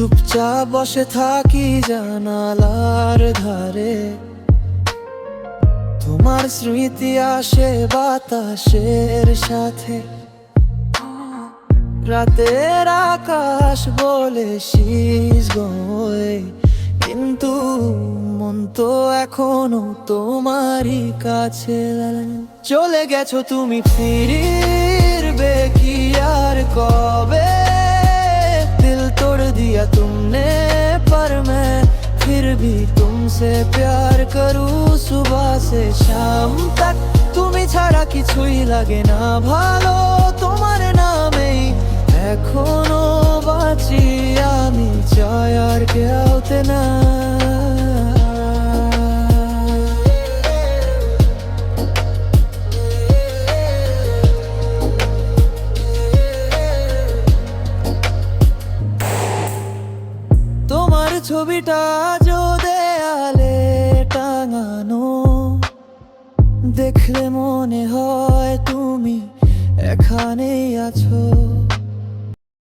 চুপচাপ বসে থাকি জানালার ধারে। তোমার স্মৃতি আসে বাতাসের সাথে। রাতের আকাশ বলে শীষ কিন্তু মন তো এখনও তোমারই কাছে। চলে গেছো তুমি ফিরবে भी तुमसे प्यार करूं सुबह से शाम तक তুমি ছাড়া কিছুই লাগে না ভালো তোমার নামেই এখনো বাঁচি আমি চাই আর কেউতে না তোমার ছবিটা যো দেখলে মনে হয় তুমি এখানেই আছো।